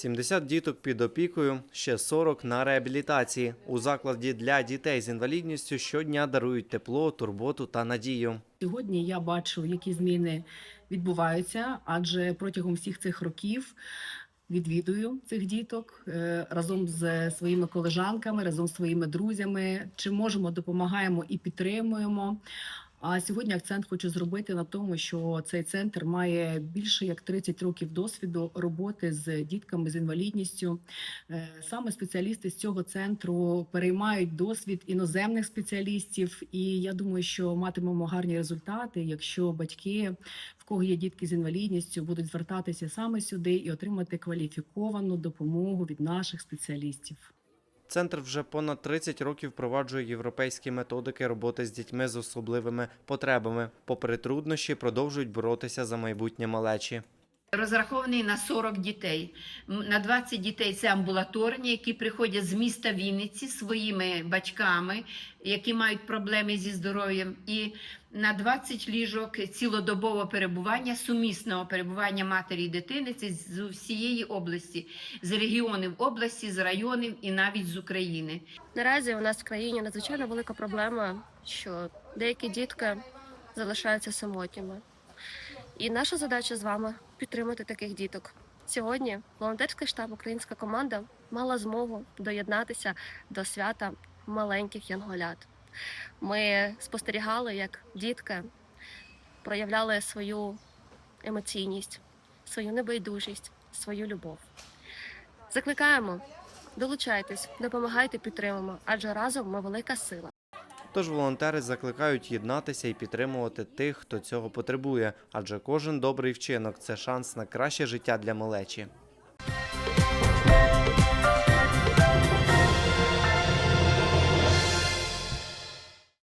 70 діток під опікою, ще 40 на реабілітації. У закладі для дітей з інвалідністю щодня дарують тепло, турботу та надію. Сьогодні я бачу, які зміни відбуваються, адже протягом всіх цих років відвідую цих діток е, разом з своїми колежанками, разом з своїми друзями. Чи можемо, допомагаємо і підтримуємо. А сьогодні акцент хочу зробити на тому, що цей центр має більше як 30 років досвіду роботи з дітками з інвалідністю. Е, Саме спеціалісти з цього центру переймають досвід іноземних спеціалістів, і я думаю, що матимемо гарні результати, якщо батьки, в кого є дітки з інвалідністю, будуть звертатися саме сюди і отримати кваліфіковану допомогу від наших спеціалістів. Центр вже понад 30 років впроваджує європейські методики роботи з дітьми з особливими потребами. Попри труднощі, продовжують боротися за майбутнє малечі. Розрахований на 40 дітей. На 20 дітей це амбулаторні, які приходять з міста Вінниці своїми батьками, які мають проблеми зі здоров'ям. І на 20 ліжок цілодобового перебування, сумісного перебування матері і дитини це з всієї області, з регіонів області, з районів і навіть з України. Наразі у нас в країні надзвичайно велика проблема, що деякі дітки залишаються самотніми. І наша задача з вами підтримати таких діток. Сьогодні волонтерський штаб Українська команда мала змогу доєднатися до свята маленьких янголят. Ми спостерігали, як дітки проявляли свою емоційність, свою небайдужість, свою любов. Закликаємо, долучайтесь, допомагайте, підтримуємо, адже разом ми велика сила. Тож волонтери закликають єднатися і підтримувати тих, хто цього потребує, адже кожен добрий вчинок це шанс на краще життя для малечі.